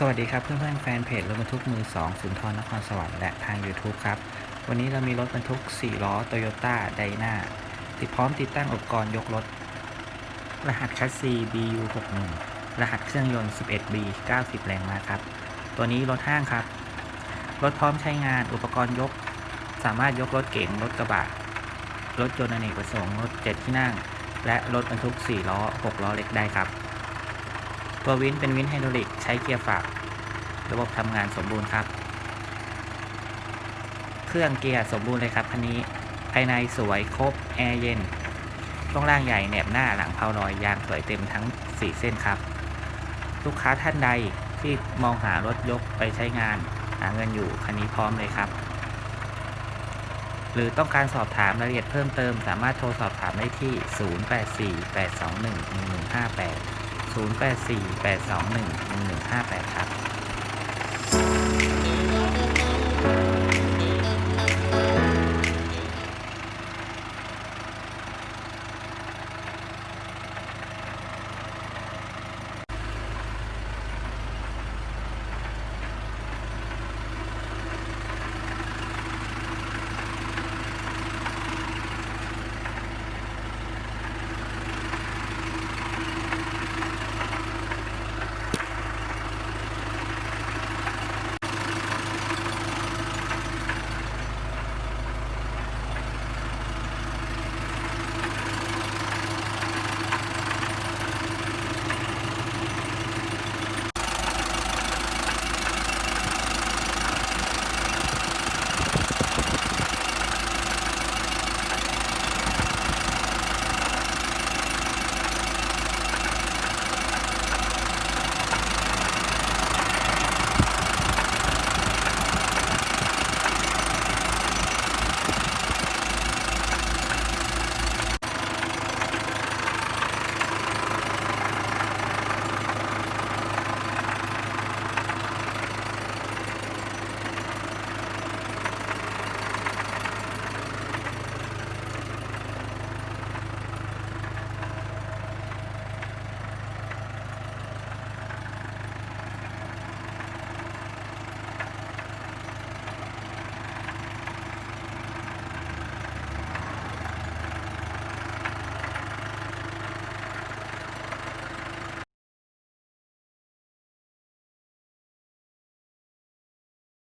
สวัสดีครับเพื่อนๆแฟนเพจรถบรรทุกมือ 2 สุนทรนครสวรรค์และทาง YouTube ครับ วันนี้เรามีรถบรรทุก 4 ล้อ Toyota d y n a ติดพร้อมติดตั้งอุปกรณ์ยกรถ รหัสคัสซี BU61 รหัสเครื่องยนต์ 11B 90 แรงม้าครับ ตัวนี้รถห้างครับ รถพร้อมใช้งานอุปกรณ์ยก สามารถยกรถเก๋งรถกระบะ รถยนต์อเนกประสงค์รถ 7 ที่นั่ง และรถบรรทุก 4 ล้อ 6 ล้อเล็กได้ครับ ตัววินเป็นวินไฮดรอลิกใช้เกียร์ฝากระบบทำงานสมบูรณ์ครับ เครื่องเกียร์สมบูรณ์เลยครับคันนี้ ภายในสวยครบแอร์เย็น ช่วงล่างใหญ่แหนบหน้าหลังเพาลอยยางสวยเต็มทั้ง 4 เส้นครับ ลูกค้าท่านใดที่มองหารถยกไปใช้งาน หาเงินอยู่คันนี้พร้อมเลยครับหรือต้องการสอบถามรายละเอียดเพิ่มเติมสามารถโทรสอบถามได้ที่ 0848211158 0848211158 ครับ